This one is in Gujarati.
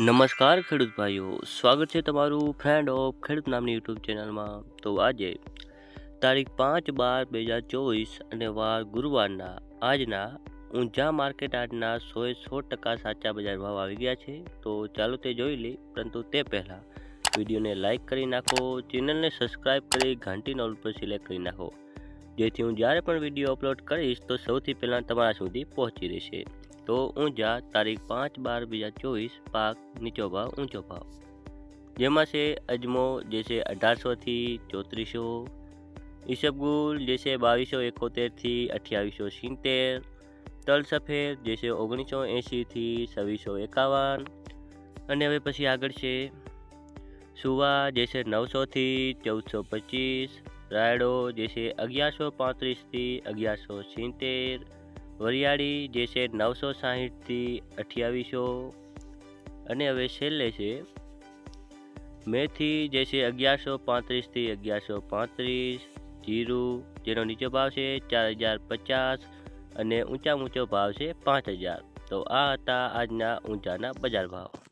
નમસ્કાર ખેડૂત ભાઈઓ, સ્વાગત છે તમારું ફ્રેન્ડ ઓફ ખેડૂત નામની યુટ્યુબ ચેનલમાં. તો આજે તારીખ પાંચ બાર બે હજાર ચોવીસ અને વાર ગુરુવારના, આજના ઊંઝા માર્કેટ આજના સોએ સો ટકા સાચા બજાર ભાવ આવી ગયા છે. તો ચાલો તે જોઈ લઈ પરંતુ તે પહેલાં વિડીયોને લાઇક કરી નાખો, ચેનલને સબસ્ક્રાઈબ કરી ઘંટી નોલ પર સિલેક્ટ કરી નાખો. જેથી હું જ્યારે પણ વીડિયો અપલોડ કરીશ, તો સૌથી પહેલાં તમારા સુધી પહોંચી રહેશે. તો ઊંઝા તારીખ પાંચ બાર બે હજાર ચોવીસ પાક નીચો ભાવ, ઊંચો ભાવ. જેમાં છે અજમો, જે છે અઢારસોથી ચોત્રીસો. ઈસબગુલ, જે છે બાવીસો એકોતેરથી અઠ્યાવીસો સિત્તેર. તલ સફેદ જે છે ઓગણીસો એંશીથી છવ્વીસો એકાવન. અને હવે પછી આગળ છે સુવા, જે છે નવસોથી ચૌદસો પચીસ. રાયડો, જે છે અગિયારસો પાંત્રીસથી અગિયારસો સિત્તેર. વરિયાળી જે છે નવસો સાહીઠથી અઠ્યાવીસો અને હવે છેલ્લે છે મેથી જે છે અગિયારસો પાંત્રીસથી અગિયારસો પાંત્રીસ, જીરું જેનો નીચો ભાવ છે ચાર હજાર પચાસ અને ઊંચા ઊંચો ભાવ છે પાંચ હજાર. તો આ હતા આજના ઊંચાના બજાર ભાવ.